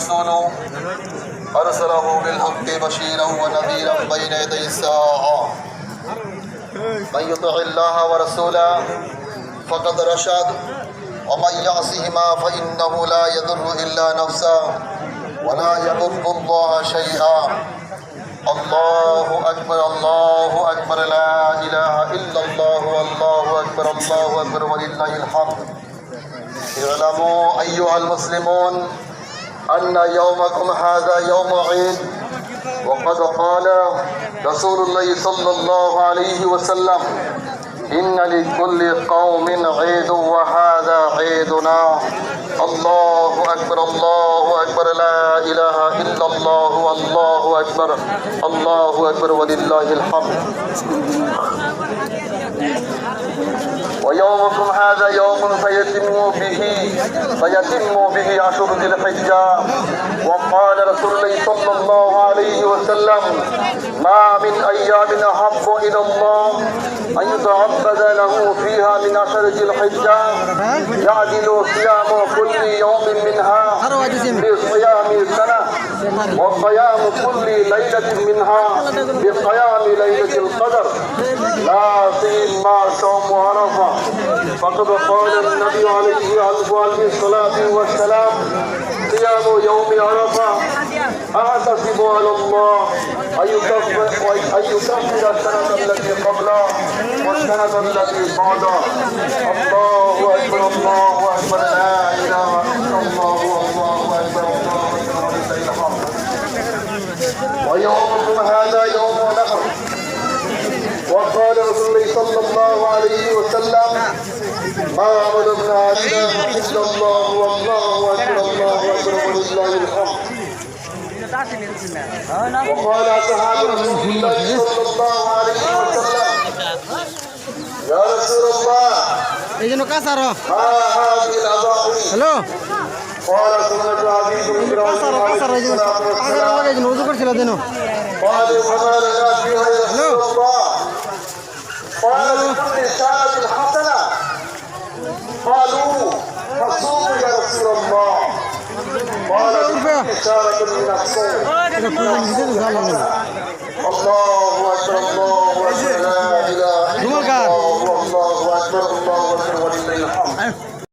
ورسوله أرسله بالحق بشيرا ونذيرا بين يدي الساعة. من يطع الله ورسوله فقد رشد ومن يعصهما فإنه لا يضر إلا نفسه ولا يضر الله شيئا. الله أكبر الله أكبر لا إله إلا الله والله أكبر الله أكبر ولله الحمد. اعلموا أيها المسلمون أن يومكم هذا يوم عيد. وقد قال رسول الله صلى الله عليه وسلم إن لكل قوم عيد وهذا عيدنا. الله أكبر الله أكبر لا إله إلا الله والله أكبر الله أكبر ولله الحمد. ويومكم هذا يوم سيتم به سيتم به عشر ذي الحجة وقال رسول الله صلى الله عليه وسلم ما من أيام أحب إلى الله أن يتعبد له فيها من عشر ذي الحجة يعدل صيام كل يوم منها بصيام سنة وصيام كل ليلة منها بقيام ليلة القدر لا سيما صوم عرفة. فقد قال النبي عليه الصلاة والسلام صيام يوم عرفة أحتسب على الله أن يكفر السنة التي قبله والسنة التي بعده الله أكبر الله أكبر لا إله إلا الله والله أكبر الله أكبر. ويومكم هذا يوم نحر. وقال رسول الله صلى الله عليه وسلم ما عبد لا اله الا الله والله اكبر الله اكبر ولله الحمد وقال اصحاب رسول الله صلى الله عليه وسلم يا رسول الله এই জন্য কাজ আরো ما هذه الاضاحي হ্যালো قال سنة عبيد بن কাজ আরো কাজ আরো এই জন্য কাজ আরো লাগাই জন্য উজু করছিল দেন قال وما لنا فيها يا رسول الله قال لكل شاة حسنة قالوا فصوم يا رسول الله. قال لكل شاة من الصوم. الله أكبر الله أكبر.